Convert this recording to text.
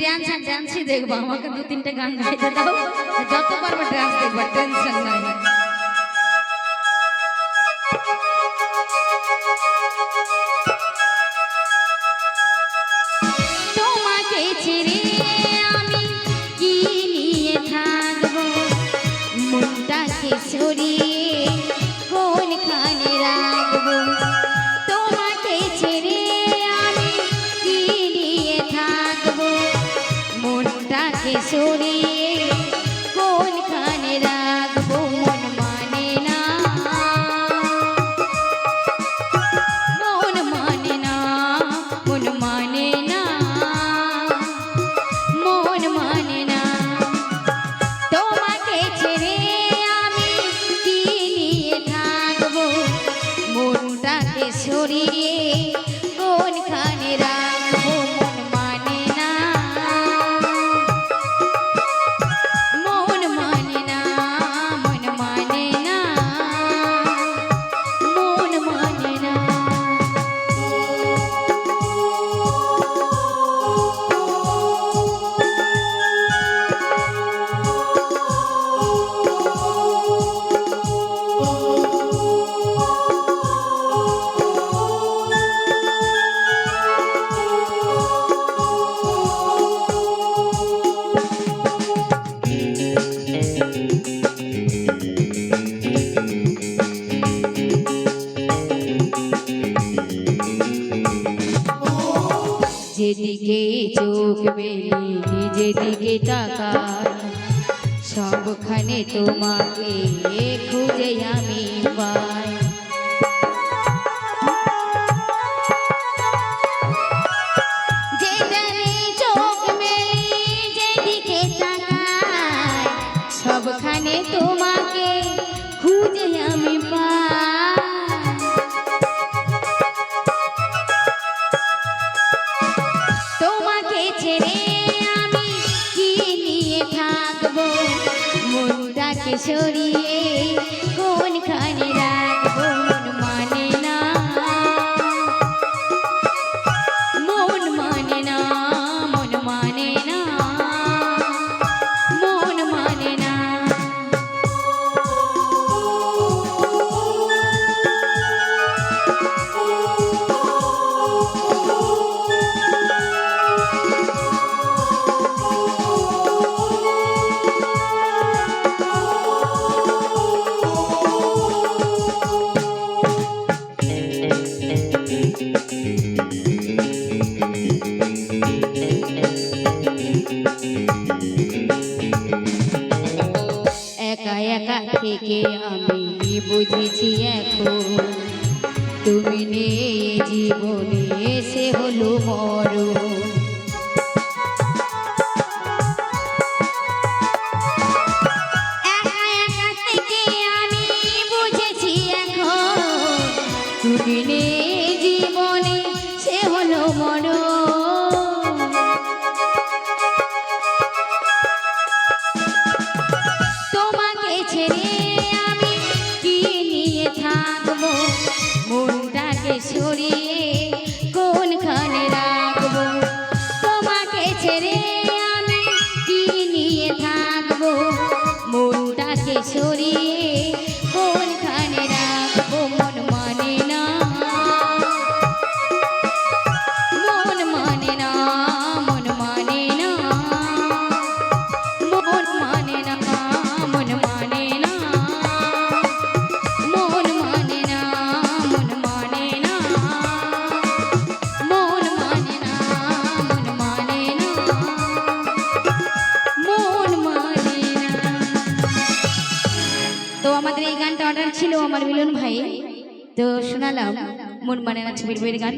Dance আর ড্যান্সই দেখব, আমাকে দু তিনটে গান গাইতে দাও। যত পারব ড্যান্স দেখব টেনশন নাই। আমি কি নিয়ে থাকব? মনটাকে সরিয়ে মনটাকে সরিয়ে কোনখানে রাখব মন মানে না? মন মানে না, মন মানে না। মন মানে না। তোমাকে ছেড়ে আমি কি নিয়ে থাকব? মনটাকে সরিয়ে যেদিকে চোখ বেলি নিজে দিকে তাকা সবখানে তোমাকে খুঁজে আমি পাই। ছেড়ে আমি কি নিয়ে থাকব? মনটাকে সরিয়ে বুঝেছি এখন। তুমি নেই জীবনে সে হলো মরণ। একা 鳥 আমাদের এই গানটা অর্ডার ছিল আমার মিলন ভাই। তো শোনালাম, মন মানে না ছবির বইয়ের গান।